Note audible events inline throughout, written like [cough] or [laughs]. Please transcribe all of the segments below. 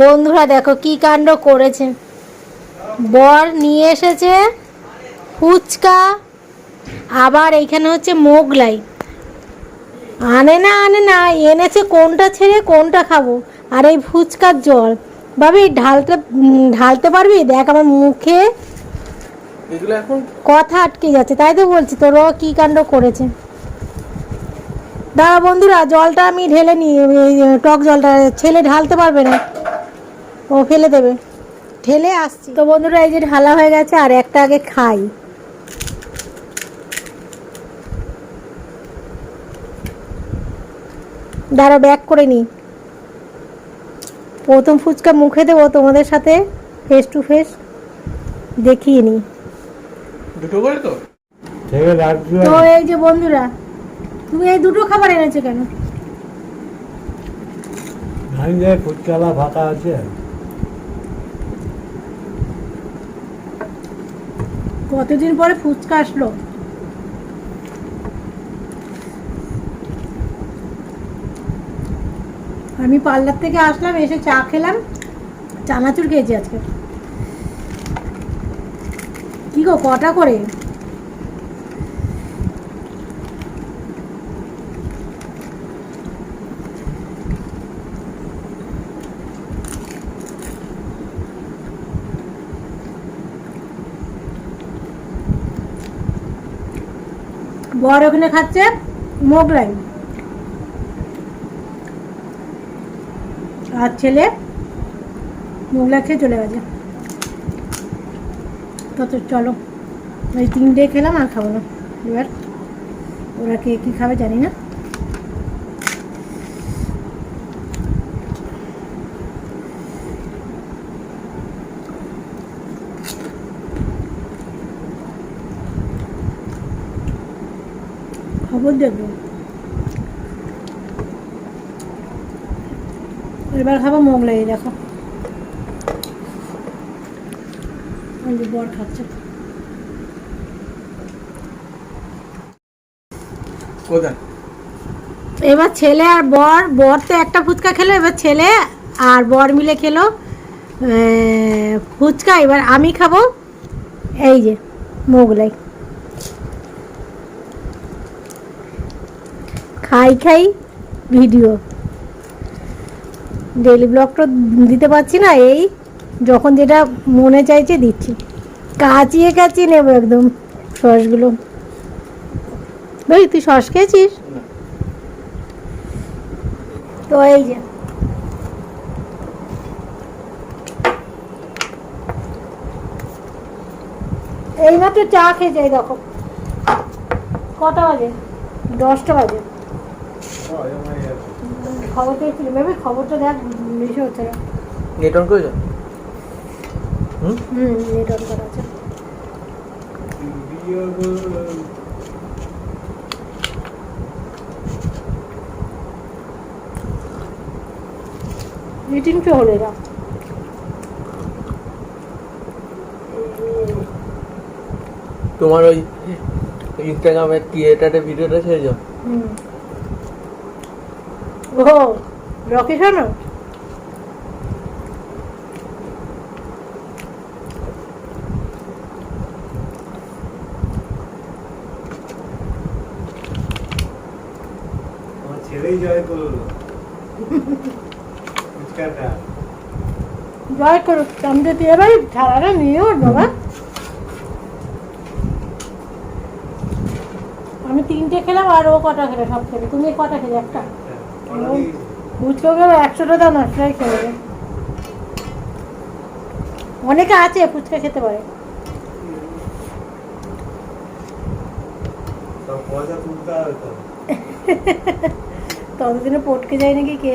বন্ধুরা দেখো কি কাণ্ড করেছে। বর নিয়ে এসেছে ফুচকা আবার এইখানে হচ্ছে মোগলাই। আনে না আনে না এনেছে কোনটা ছেড়ে কোনটা খাব? আর এই ফুচকার জল। ভাবি ঢালতে ঢালতে পারবি? দেখ আমার মুখে কথা আটকে যাচ্ছে। তাই তো বলছি তোরও কি কাণ্ড করেছে? দাঁড়া বন্ধুরা জলটা আমি ঢেলে নিই টক জলটা ছেলে ঢালতে পারবে না। ও ফেলে দেবে। ঢেলে আসছি। তো বন্ধুরা এই যে ঢালা হয়ে গেছে আর একটা আগে খাই। দাঁড়া ব্যাক করে নিই প্রথম ফুচকা মুখে দেবো তোমাদের সাথে ফেস টু ফেস দেখিয়ে নিই দুটো করে তো? তো এই যে বন্ধুরা তুমি এই দুটো খাবার এনেছো কেন? ফুচকালা ফাঁকা আছে। কতদিন পরে ফুচকা আসলো? আমি পার্লার থেকে আসলাম, এসে চা খেলাম। চানাচুর খেয়েছি আজকে। কি গো, কটা করে? বর ওখানে খাচ্ছে, মোগলাই। আর ছেলে মোগলাই খেয়ে চলে গেছে। তত চলো, ওই তিনটে খেলাম আর খাব না। এবার ওরা কে কী খাবে জানি না। খবর দেখব এবার খাব মোগলাই দেখো। বর খাচ্ছে। এবার ছেলে আর বর বর তো একটা ফুচকা খেলো এবার ছেলে আর বর মিলে খেলো আহ, ফুচকা। এবার আমি খাব এই যে মোগলাই। খাই খাই ভিডিও। ডেলি ব্লগ তো দিতে পারছি না, এই যখন যেটা মনে চাইছে দিচ্ছি। কাচিয়ে কাচিয়ে নেব একদম সসগুলো। ভাই, তুই সস খেয়েছিস? তো এই যে। এইমাত্র চা খেয়ে যাই, দেখো। কটা বাজে? দশটা বাজে। খবরটা দেখ বেশি হচ্ছে নেট হুম? নেট করা আছে তোমার ওই ইনস্টাগ্রামে ক্রিয়েটারে ভিডিওটা ছেড়েছো হুম। ও রকি শোনো? ছেলেই জয় করল। জয় করো আমি যদি এবার ঝাড়াটা নিয়ে ওর বাবা। আমি তিনটে খেলাম আর ও কটা খেলে সব খেলে তুমি কটা খেলে? একটা। একশোটা না অনেকে আছে ফুচকা খেতে পারে। [laughs] ততদিনে পটকে যায় নাকি কে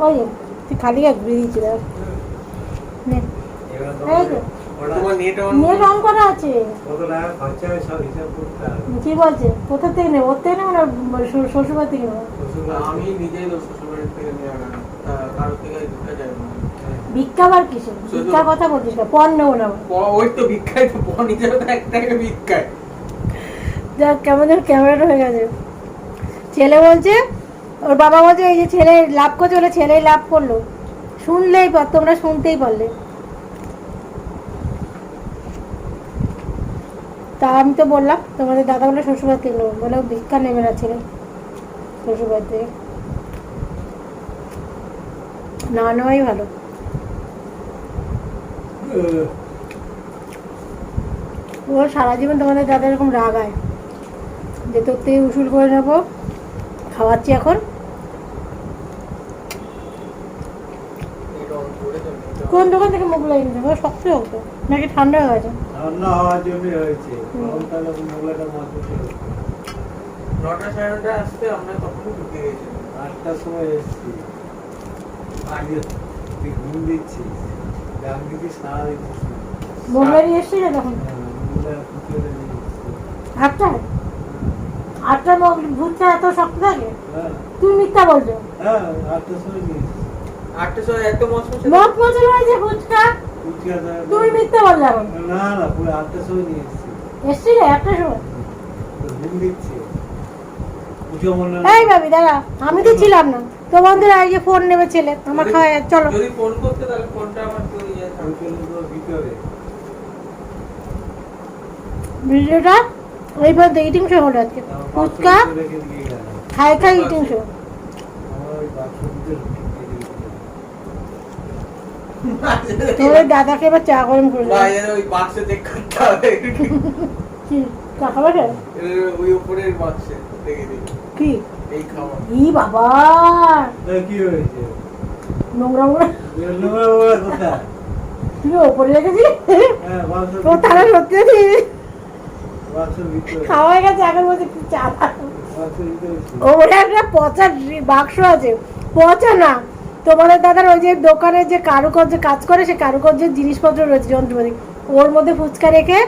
ওই তুই খালি এক ঘুরে দিচ্ছি নে। এই তো। করা আছে। হয় কি বলছে? কোথা থেকে নেব? ওর থেকে নেব না শ্বশুর- শ্বশুরবাড়ি থেকে নেব? আমি নিজেই শ্বশুরবাড়ির থেকে নিয়ে কারোর থেকে ভিক্ষা যাই ভিক্ষা আবার কিসে ভিক্ষার কথা বলছিস না পণ নেব না। ওই তো ভিক্ষায় তো পণ হিসেবে তো এক ভিক্ষায়। দেখ কেমন যেন ক্যামেরাটা হয়ে গেছে। ছেলে বলছে ওর বাবা বলছে এই যে ছেলে লাভ করছে বলে ছেলেই লাভ করল। শুনলেই পার তোমরা শুনতেই পারলে। তা আমি তো বললাম, তোমাদের দাদা বলে শ্বশুরবাড়ি থেকে বলে ও ভিক্ষা নেমে না ছেলে শ্বশুরবাড়ি থেকে না নেওয়াই ভালো। ও সারা জীবন তোমাদের দাদা এরকম রাগায় যে তোর থেকে উসুল করে নেব, খাওয়াচ্ছি এখন এটা অন করে দেবে। কোন দোকান থেকে মুখ লাগিয়েছে ও শক্ত শক্ত নাকি ঠান্ডা হয়ে গেছে? ঠান্ডা হওয়ার জন্য হয়েছে। গরমকালে মোগলাটা মাথাতে নটা সাড়ে নটা আসতে আমরা তখনই ঢুকে গেছিলাম। আটটার সময় এসেছি। আগে তুই ঘুম দিচ্ছিস গান দিচ্ছিস সারা দিচ্ছিস। না মোগলারি এসছে না তখন? হ্যাঁ, নিয়ে। আটটায়? আটটার ভূতটা এত শক্ত থাকে? হ্যাঁ। তুমি মিথ্যা বলছো? হ্যাঁ আটটার সময় নিয়ে তুমি মিথ্যা বললে এখন। না না পুরো আটটার সময় নিয়ে এসেছি। এসছিলে সময় এই ভাবি দাঁড়া আমি তো ছিলাম না। তোমাদের আগে যে ফোন নেবে ছেলে আমার খাওয়া চলো। যদি ফোন করতে তাহলে ফোনটা আমার তো থাকতো। ভিতরে ভিডিওটা ওই পর্যন্ত ইটিং শো হলো আজকে। ফুচকা খাই খাই ইটিং শো আমার ওই তোমাদের দাদাকে এবার চা গরম করে ওই বাক্সে চেক করতে হবে। কি চা খাবে এর ওই উপরের বাক্সে দেখে কি? এই খাবার। ই বাবা! কি হয়েছে? নোংরা নোংরা নোংরা নোংরা কোথায়? তুমি ওপরে রেখেছি। হ্যাঁ, ও তারা সত্যি ভিতরে। খাওয়া গেছে এখন বলছে কি চা। ভিতরে একটা পচা বাক্স আছে। পচা না। তোমাদের দাদার ওই যে দোকানে যে কারুকার্য কাজ করে সে কারুকার্যের জিনিসপত্র রয়েছে যন্ত্রপাতি ওর মধ্যে ফুচকা রেখে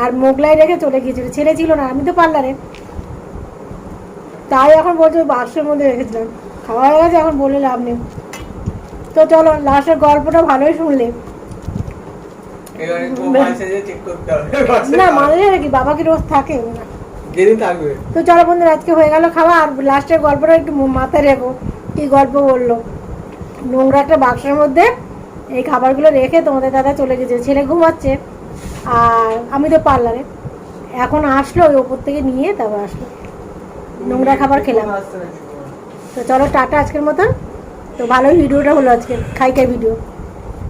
আর মোগলাই রেখে চলে গিয়েছিল। ছেলে ছিল না আমি তো পার্লারে। তাই এখন বলছে ওই বাক্সের মধ্যে রেখেছিলাম। খাওয়া হয়ে গেছে এখন বলে লাভ নেই। তো চলো লাস্টের গল্পটা ভালোই শুনলে। না খাবার। মানে নাকি বাবা কি রোজ থাকে? না তো চলো বন্ধুরা আজকে হয়ে গেল খাওয়া আর লাস্টের গল্পটা একটু মাথায় রেখো কি গল্প বলল। নোংরা একটা বাক্সের মধ্যে এই খাবারগুলো রেখে তোমাদের দাদা চলে গেছে। ছেলে ঘুমাচ্ছে। আর আমি তো পার্লারে। এখন আসলো, ওই ওপর থেকে নিয়ে তারপর আসলো। নোংরা খাবার খেলাম? তো চলো টাটা আজকের মতন। তো ভালোই ভিডিওটা হলো আজকে, খাই খাই ভিডিও।